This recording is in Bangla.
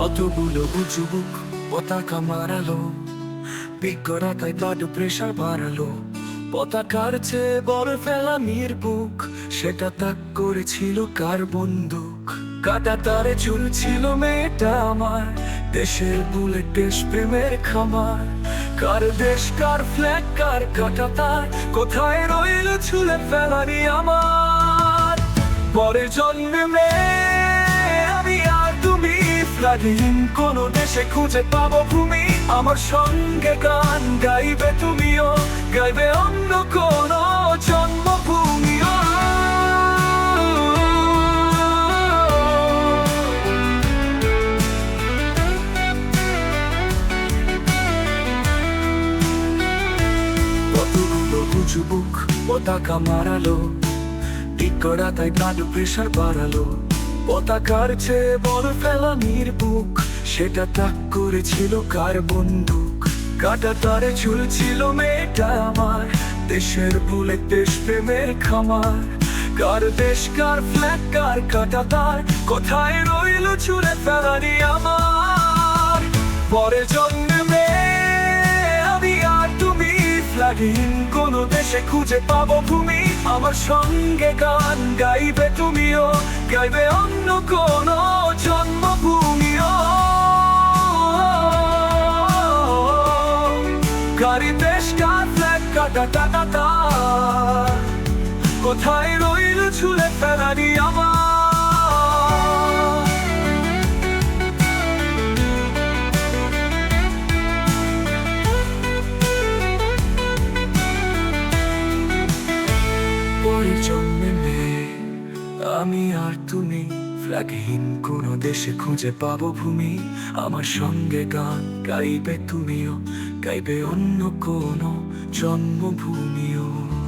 কতগুলো যুবক পতাকা মারালো? বিজ্ঞরা তাই ব্লাড প্রেশার বাড়ালো। পতাকার চেয়ে বড় ফেলা মির বুক, সেটা তাক করেছিল কার বন্দুক? কাটা তারে চুল ছিল মেয়েটা আমার, দেশের বুলেট দেশ প্রেমের খামার। কার দেশ, কার ফ্ল্যাগ কার কাটা তার, কোথায় রইল ছুলে ফেলানি আমার? পরে জন্মে ফ্ল্যাগহীন কোন দেশে খুঁজে পাবো ভূমি। আমার সঙ্গে গান গাইবে তুমিও, গাইবে অন্য কোন জন্মভূমিও। কতগুলো পতাকা মারালো, ঠিক করা তাই ব্লাড প্রেশার বাড়ালো। পতাকার চেয়ে বড় ফেলা নির বুক, সেটা তাক করেছিল কার বন্দুক? কাটা তারে ঝুলছিল মেয়েটা আমার, দেশের ভুলে দেশ প্রেমের খামার। কার দেশ, কার ফ্ল্যাগ কার কাটা তার, কোথায় রইল ছুড়ে ফেলানি আমার? পরে ফ্ল্যাগহীন কোন দেশে খুঁজে পাবো ভূমি আমার সঙ্গে গান গাইবে তুমিও, গাইবে অন্য কোন জন্মভূমিও। গাড়ি, দেশ কাটা কোথায় রইল ছুলে ফেলানি আমার? জন্মে মেয়ে আমি আর তুমি ফ্ল্যাগহীন কোন দেশে খুঁজে পাবো ভূমি। আমার সঙ্গে গান গাইবে তুমিও, গাইবে অন্য কোনো জন্মভূমিও।